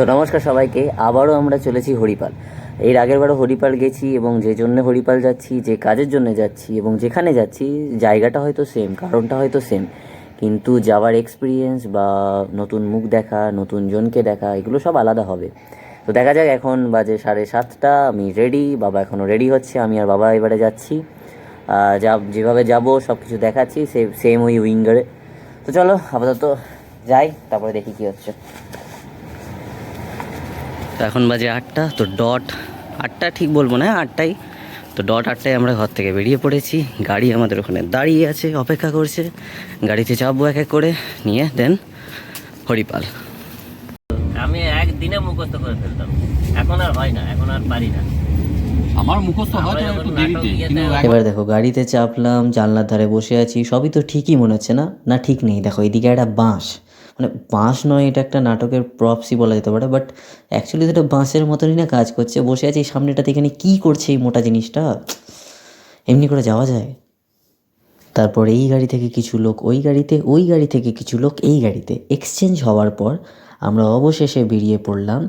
তো নমস্কার সবাইকে, আবারও আমরা চলেছি হরিপাল। এর আগের বারও হরিপাল গেছি এবং যে জন্য হরিপাল যাচ্ছি, যে কাজের জন্য যাচ্ছি এবং যেখানে যাচ্ছি, জায়গাটা হয়তো সেম কারণটা হয়তো সেম কিন্তু যাওয়ার এক্সপিরিয়েন্স বা নতুন মুখ দেখা, নতুন জনকে দেখা, এগুলো সব আলাদা হবে। তো দেখা যাক, এখন বাজে সাড়ে সাতটা, আমি রেডি বাবা এখনও রেডি হচ্ছে, আমি আর বাবা এবারে যাচ্ছি। যা, যেভাবে যাব সব কিছু দেখাচ্ছি সে সেম ওই উইঙ্গারে তো চলো, আপাতত যাই, তারপরে দেখি কী হচ্ছে। তো এখন বাজে আটটা তো ডট আটটা ঠিক বলব না আটটাই। তো ডট আটটায় আমরা ঘর থেকে বেরিয়ে পড়েছি। গাড়ি আমাদের ওখানে দাঁড়িয়ে আছে অপেক্ষা করছে। গাড়িতে চাপবো এক এক করে নিয়ে দেন হরিপাল। আমি একদিনে মুখস্থ করে ফেলতাম। এখন আর হয় না এখন আর পারি না। আমার মুখস্থ একটু দেরিতে এবার দেখো গাড়িতে চাপলাম জানলার ধারে বসে আছি সবই তো ঠিকই মনে হচ্ছে না? না ঠিক নেই। দেখো এদিকে একটা বাঁশ। মানে বাঁশ নয়, এটা একটা নাটকের প্রপসই বলা যেতে পারে বাট অ্যাকচুয়ালি এটা বাঁশের মতনই না কাজ করছে, বসে আছি এই সামনেটাতে এখানে কী করছে এই মোটা জিনিসটা? এমনি করে যাওয়া যায়। তারপর এই গাড়ি থেকে কিছু লোক ওই গাড়িতে, ওই গাড়ি থেকে কিছু লোক এই গাড়িতে। এক্সচেঞ্জ হওয়ার পর আমরা অবশেষে বেরিয়ে পড়লাম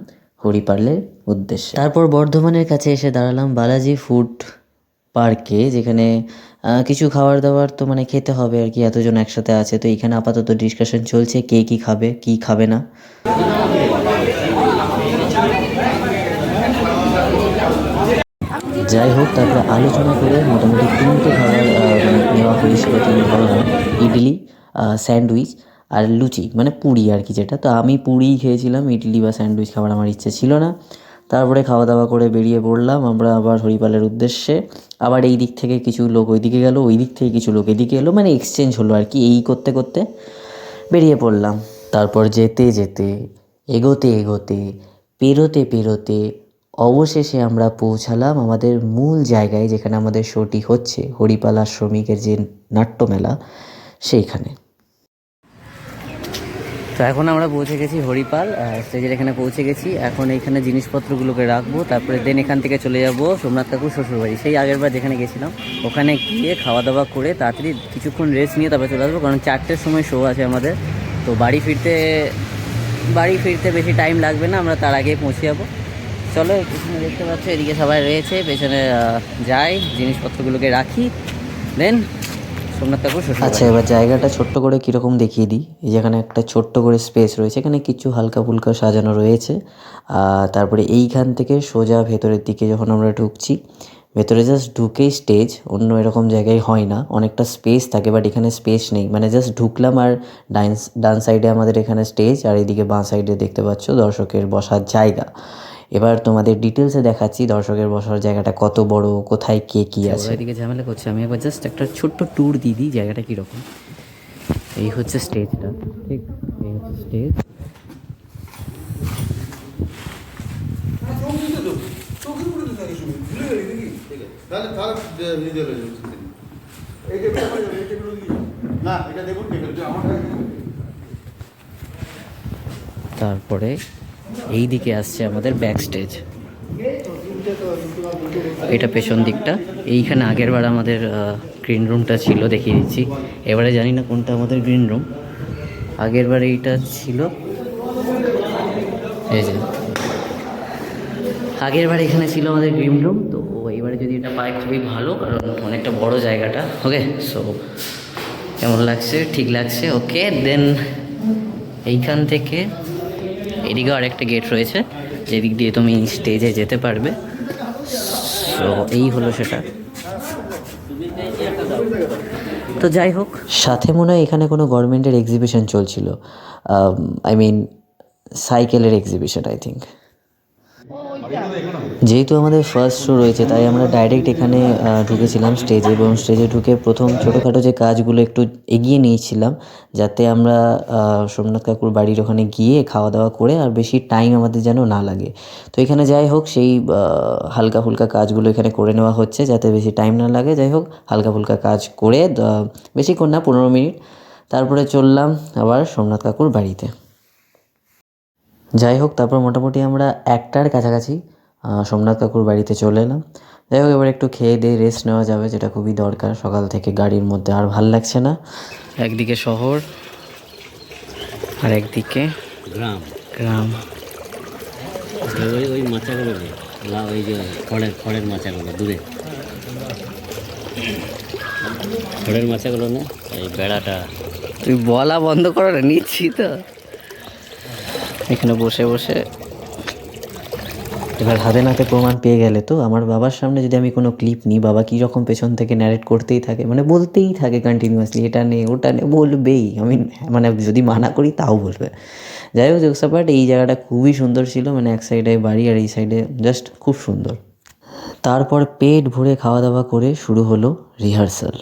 হরিপালের উদ্দেশ্যে। তারপর বর্ধমানের কাছে এসে দাঁড়ালাম বালাজি ফুড পার্কে যেখানে কিছু খাবার দাবার তো মানে খেতে হবে আর কি, এতজন একসাথে আছে, তো এখানে আপাতত ডিসকাশন চলছে কে কি খাবে কি খাবে না। যাই হোক, তারপরে আলোচনা করে মোটামুটি তিনটে খাবার মানে নেওয়া হয়েছিল তিন ধরনের ইডলি স্যান্ডউইচ আর লুচি মানে পুরি আর কি যেটা। তো আমি পুরিই খেয়েছিলাম, ইডলি বা স্যান্ডউইচ খাবার আমার ইচ্ছে ছিল না। তারপরে খাওয়া দাওয়া করে বেরিয়ে পড়লাম আমরা আবার হরিপালের উদ্দেশ্যে। আবার এই দিক থেকে কিছু লোক ওইদিকে গেল, ওই দিক থেকে কিছু লোক এদিকে এলো মানে এক্সচেঞ্জ হলো আর কি, এই করতে করতে বেরিয়ে পড়লাম। তারপর যেতে যেতে, এগোতে এগোতে, পেরোতে পেরোতে অবশেষে আমরা পৌঁছালাম আমাদের মূল জায়গায় যেখানে আমাদের শোটি হচ্ছে, হরিপালা শ্রমিকের যে নাট্যমেলা, সেইখানে। তো এখন আমরা পৌঁছে গেছি হরিপাল স্টেজের এখানে পৌঁছে গেছি। এখন এইখানে জিনিসপত্রগুলোকে রাখব, তারপরে দেন এখান থেকে চলে যাব সোমনাথ কাকুর শ্বশুরবাড়ি। সেই আগের বার যেখানে গেছিলাম, ওখানে গিয়ে খাওয়া দাওয়া করে তাড়াতাড়ি কিছুক্ষণ রেস্ট নিয়ে তারপরে চলে আসব, কারণ চারটের সময় শো আছে আমাদের। তো বাড়ি ফিরতে বাড়ি ফিরতে বেশি টাইম লাগবে না, আমরা তার আগেই পৌঁছে যাব। চলো পেছনে দেখতে পাচ্ছ, এদিকে সবাই রয়েছে, পেছনে যাই, জিনিসপত্রগুলোকে রাখি। দেন আচ্ছা এবার জায়গাটা ছোট্ট করে কীরকম দেখিয়ে দিই। এই যেখানে একটা ছোট্ট করে স্পেস রয়েছে, এখানে কিছু হালকা ফুলকা সাজানো রয়েছে। তারপরে এইখান থেকে সোজা ভেতরের দিকে যখন আমরা ঢুকছি, ভেতরে জাস্ট ঢুকেই স্টেজ অন্য এরকম জায়গায় হয় না। অনেকটা স্পেস থাকে বাট এখানে স্পেস নেই। মানে জাস্ট ঢুকলাম আর ডাইন ডান সাইডে আমাদের এখানে স্টেজ আর এদিকে বাঁ সাইডে দেখতে পাচ্ছ দর্শকের বসার জায়গা। এবার তোমাদের ডিটেলসে দেখাচ্ছি দর্শকের বসার জায়গাটা কত বড় কোথায় কে কী আছে। ওরা এদিকে ঝামেলা করছে। আমি একবার জাস্ট একটা ছোট্ট ট্যুর দিয়ে দিই জায়গাটা কীরকম। এই হচ্ছে স্টেজটা ঠিক? এই হচ্ছে স্টেজ তারপরে এই দিকে আসছে আমাদের ব্যাক স্টেজ এটা পেছন দিকটা। এইখানে আগের বার আমাদের গ্রিন রুমটা ছিল, দেখিয়ে দিচ্ছি। এবারে জানি না কোনটা আমাদের গ্রিন রুম আগের বার এইটা ছিল। এই যে। আগের বার এখানে ছিল আমাদের গ্রিন রুম তো এবারে যদি এটা পাই খুবই ভালো, কারণ অনেকটা বড় জায়গাটা ওকে সো কেমন লাগছে? ঠিক লাগছে? ওকে দেন এইখান থেকে এদিকেও আরেকটা গেট রয়েছে, যেদিক দিয়ে তুমি স্টেজে যেতে পারবে। সো এই হলো সেটা। তো যাই হোক। সাথে মনে হয় এখানে কোনো গভর্নমেন্টের এক্সিবিশন চলছিল। আই মিন সাইকেলের এক্সিবিশন আই থিঙ্ক যেহেতু আমাদের ফার্স্ট শো রয়েছে, তাই আমরা ডাইরেক্ট এখানে ঢুকেছিলাম স্টেজে এবং স্টেজে ঢুকে প্রথম ছোটোখাটো যে কাজগুলো একটু এগিয়ে নিয়েছিলাম, যাতে আমরা সোমনাথ কাকুর বাড়ির ওখানে গিয়ে খাওয়া দাওয়া করে আর বেশি টাইম আমাদের যেন না লাগে। তো এখানে যাই হোক, সেই হালকা ফুলকা কাজগুলো এখানে করে নেওয়া হচ্ছে, যাতে বেশি টাইম না লাগে। যাই হোক হালকা ফুলকা কাজ করে বেশিক্ষণ না, পনেরো মিনিট। তারপরে চললাম আবার সোমনাথ কাকুর বাড়িতে। যাই হোক তারপর মোটামুটি আমরা একটার কাছাকাছি সোমনাথ কাকুর বাড়িতে চলে এলাম। যাই হোক এবার একটু খেয়ে দিয়ে রেস্ট নেওয়া যাবে যেটা খুবই দরকার। সকাল থেকে গাড়ির মধ্যে আর ভালো লাগছে না। একদিকে শহর আর একদিকে গ্রাম। গ্রাম ওই ওই মাচাগুলো ওই যে খড়ের খড়ের মাচাগুলো দূরে। খড়ের মাচাগুলো না এই বেড়াটা। তুই বলা বন্ধ করো না নিচ্ছি তো। এখানে বসে বসে। এবার হাতে নাতে প্রমাণ পেয়ে গেলে তো? আমার বাবার সামনে যদি আমি কোনো ক্লিপ নিই বাবা কী রকম পেছন থেকে ন্যারেট করতেই থাকে? মানে বলতেই থাকে কন্টিনিউয়াসলি এটা নে ওটা নে। বলবেই। আমি মানে যদি মানা করি তাও বলবে। যাই হোক জোকসাপাট এই জায়গাটা খুবই সুন্দর ছিল। মানে এক সাইডে বাড়ি আর এই সাইডে জাস্ট খুব সুন্দর। তারপর পেট ভরে খাওয়া দাওয়া করে শুরু হলো রিহার্সাল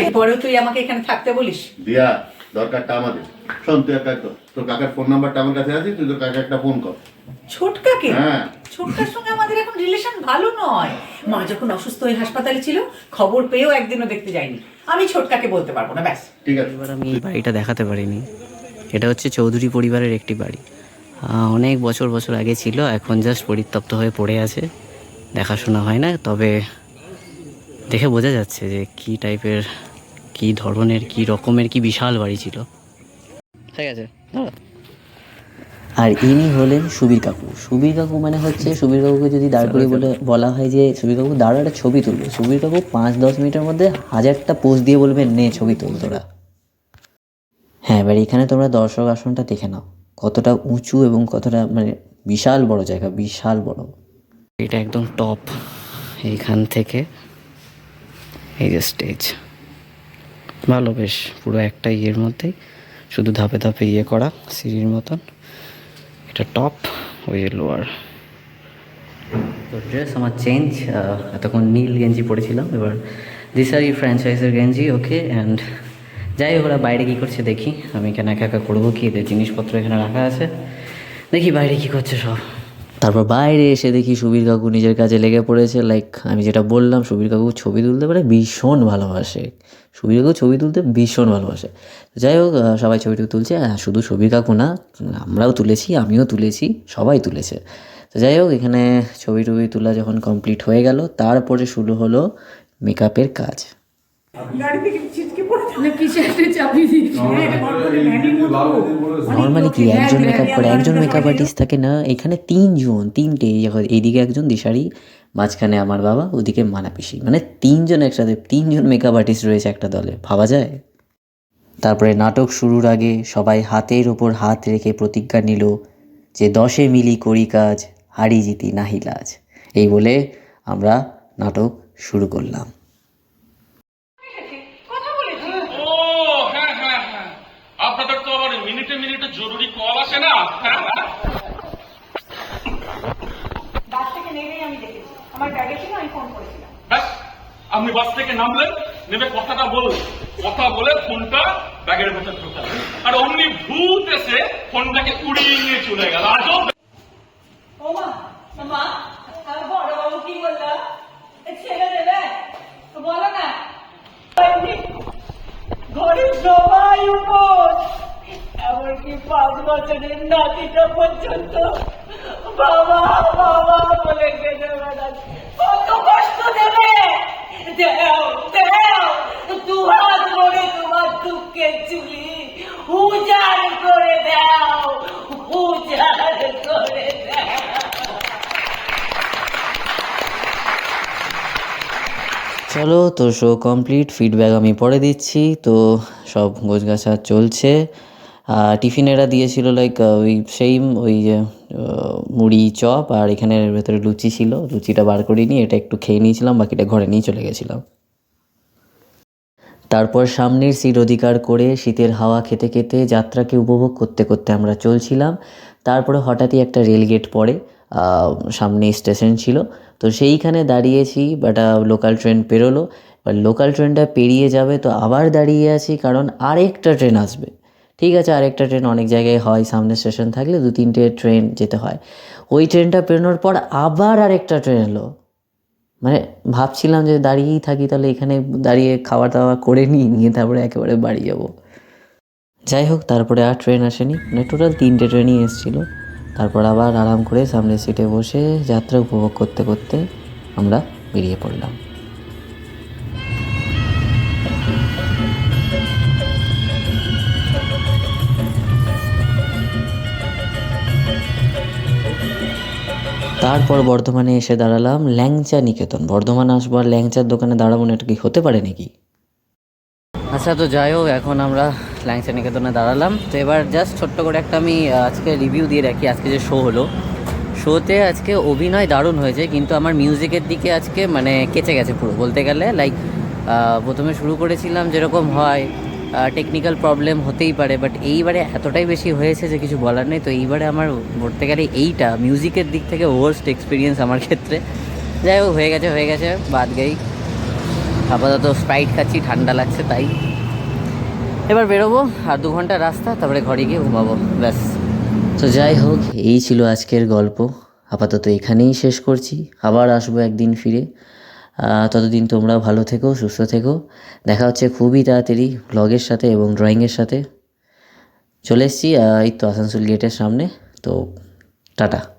এরপরেও তুই আমাকে এখানে থাকতে বলিস? দিয়া দরকারটা আমাদের। শোন তুই একটা তোর কাকার ফোন নাম্বারটা আমার কাছে আছে তুই তোর কাকা একটা ফোন কর। ছোটকাকে হ্যাঁ। ছোটকার সঙ্গে আমাদের এখন রিলেশন ভালো নয়। মা যখন অসুস্থ হয়ে হাসপাতালে ছিল খবর পেয়েও একদিনও দেখতে যায়নি। আমি ছোটকাকে বলতে পারব না ব্যাস। ঠিক আছে। এবার আমি এই বাড়িটা দেখাতে পারিনি। এটা হচ্ছে চৌধুরী পরিবারের একটি বাড়ি। অনেক বছর বছর আগে ছিল এখন জাস্ট পরিত্যক্ত হয়ে পড়ে আছে। দেখাশোনা হয় না তবে দেখে বোঝা যাচ্ছে যে কী টাইপের কী ধরনের কী রকমের কি বিশাল বাড়ি ছিল। ঠিক আছে আর ইনি হলেন সুবীর কাকু। সুবীর কাকু মানে হচ্ছে সুবীর কাকুকে যদি দাঁড় করে বলে বলা হয় যে সুবীর কাকু দাঁড়ো একটা ছবি তুলবে। সুবীর কাকু পাঁচ দশ মিনিটের মধ্যে হাজারটা পোস্ট দিয়ে বলবে নে ছবি তুল তোরা। হ্যাঁ এবার এখানে তোমরা দর্শক আসনটা দেখে নাও। কতটা উঁচু এবং কতটা মানে বিশাল বড় জায়গা বিশাল বড়। এটা একদম টপ এইখান থেকে। এই যে স্টেজ ভালো বেশ, পুরো একটা ইয়ের মধ্যেই। শুধু ধাপে ধাপে ইয়ে করা, সিঁড়ির মতন। এটা টপ ওই লোয়ার তো ড্রেস আমার চেঞ্জ এতক্ষণ নীল গেঞ্জি পরেছিলাম। এবার দিস আর এই ফ্র্যাঞ্চাইজের গেঞ্জি ওকে অ্যান্ড যাই ওরা বাইরে কী করছে দেখি। আমি এখানে একা একা করব কি? এদের জিনিসপত্র এখানে রাখা আছে। দেখি বাইরে কী করছে সব। তারপর বাইরে এসে দেখি সুবীর কাকু নিজের কাজে লেগে পড়েছে। লাইক আমি যেটা বললাম, সুবীর কাকু ছবি তুলতে পারে ভীষণ ভালোবাসে। সুবীর কাকু ছবি তুলতে ভীষণ ভালোবাসে। যাই হোক সবাই ছবিটুকু তুলছে শুধু সুবীর কাকু না, আমরাও তুলেছি, আমিও তুলেছি, সবাই তুলেছে। তো যাই হোক, এখানে ছবি টবি তোলা যখন কমপ্লিট হয়ে গেল, তারপরে শুরু হলো মেকআপের কাজ। না একটা চাপিয়ে দিয়েছি নর্মালি কি একজন মেকআপ করে একজন মেকআপ আর্টিস্ট থাকে না এখানে তিনজন তিনটে এইদিকে একজন দিশারি মাঝখানে আমার বাবা ওদিকে মানা পিসি। মানে তিনজন একসাথে তিনজন মেকআপ আর্টিস্ট রয়েছে একটা দলে ভাবা যায়? তারপরে নাটক শুরুর আগে সবাই হাতের ওপর হাত রেখে প্রতিজ্ঞা নিল যে দশে মিলি করি কাজ হারি জিতি নাহি লাজ। এই বলে আমরা নাটক শুরু করলাম ও হ্যাঁ হ্যাঁ হ্যাঁ আপনাদের তো আবার মিনিটে জরুরি কল আসে না? হ্যাঁ? বাস থেকে নেমেই আমি দেখেছি। আমার ব্যাগে ছিল আমি ফোন করেছিলাম। ব্যাস আপনি বাস থেকে নামলেন নেমে কথাটা বলুন কথা বলে ফোনটা ব্যাগের ভেতর ঢোকালেন। আর অমনি ভূত এসে ফোনটাকে উড়িয়ে নিয়ে চলে গেল। আজব ও মা মা আর বড় বাবু কি বলল ছেড়ে দেবে বলো না ঘরের সবাই উপর এমনকি পাঁচ বছরের নাতিটা পর্যন্ত বাবা বাবা বলে বেড়াচ্ছে কত কষ্ট দেবে? দেও দেও দু করে তোমার দুঃখের চুলি করে দাও করে চলো, তো শো কমপ্লিট ফিডব্যাক আমি পরে দিচ্ছি, তো সব গোছগাছা চলছে। আর টিফিনেরা দিয়েছিল লাইক ওই সেম ওই যে মুড়ি, চপ, আর এখানে ভেতরে লুচি ছিল। লুচিটা বার করিনি এটা একটু খেয়ে নিয়েছিলাম, বাকিটা ঘরে নিয়ে চলে গেছিলাম। তারপর সামনের সিট অধিকার করে শীতের হাওয়া খেতে খেতে যাত্রাকে উপভোগ করতে করতে আমরা চলছিলাম। তারপরে হঠাৎই একটা রেলগেট পড়ে সামনে স্টেশন ছিল। তো সেইখানে দাঁড়িয়েছি বাট লোকাল ট্রেন পেরোলো। এবার লোকাল ট্রেনটা পেরিয়ে যাবে তো আবার দাঁড়িয়ে আছি, কারণ আরেকটা ট্রেন আসবে। ঠিক আছে, আরেকটা ট্রেন অনেক জায়গায় হয়, সামনে স্টেশন থাকলে দু তিনটে ট্রেন যেতে হয়। ওই ট্রেনটা পেরোনোর পর আবার আরেকটা ট্রেন এলো। মানে ভাবছিলাম যে দাঁড়িয়েই থাকি, তাহলে এখানে দাঁড়িয়ে খাওয়া দাওয়া করে নিই, নিয়ে তারপরে একেবারে বাড়ি যাব। যাই হোক, তারপরে আর ট্রেন আসেনি। মানে টোটাল তিনটে ট্রেনই এসেছিল। তারপর আবার আরাম করে সামনের সিটে বসে যাত্রা উপভোগ করতে করতে আমরা বেরিয়ে পড়লাম। তারপর বর্ধমানে এসে দাঁড়ালাম ল্যাংচা নিকেতন। বর্ধমান আসব আর ল্যাংচার দোকানে দাঁড়াবো না এটা কি হতে পারে নাকি? আচ্ছা তো যাই হোক, এখন আমরা ল্যাংচা নিকেতনে দাঁড়ালাম। তো এবার জাস্ট ছোট্ট করে একটা আমি আজকে রিভিউ দিয়ে রাখি, আজকে যে শো হলো। শোতে আজকে অভিনয় দারুণ হয়েছে, কিন্তু আমার মিউজিকের দিকে আজকে মানে কেচে গেছে পুরো। বলতে গেলে লাইক প্রথমে শুরু করেছিলাম যেরকম হয় টেকনিক্যাল প্রবলেম হতেই পারে বাট এইবারে এতটাই বেশি হয়েছে যে কিছু বলার নেই। তো এইবারে আমার বলতে গেলে এইটা মিউজিকের দিক থেকে ওয়ার্স্ট এক্সপিরিয়েন্স আমার ক্ষেত্রে। যাই হোক, হয়ে গেছে হয়ে গেছে, বাদ গেই। আপাতত স্প্রাইট খাচ্ছি, ঠান্ডা লাগছে তাই। এবার বেরোবো, আর দু ঘণ্টা রাস্তা, তারপরে ঘরে গিয়ে ঘুমাবো, ব্যাস। তো যাই হোক, এই ছিল আজকের গল্প। আপাতত এখানেই শেষ করছি। আবার আসব একদিন ফিরে। ততদিন তোমরা ভালো থেকো, সুস্থ থেকো। দেখা হচ্ছে খুবই তাড়াতাড়ি ব্লগের সাথে এবং ড্রয়িংয়ের সাথে। চলে এসেছি এই তো আসানসোল গেটের সামনে, তো টাটা।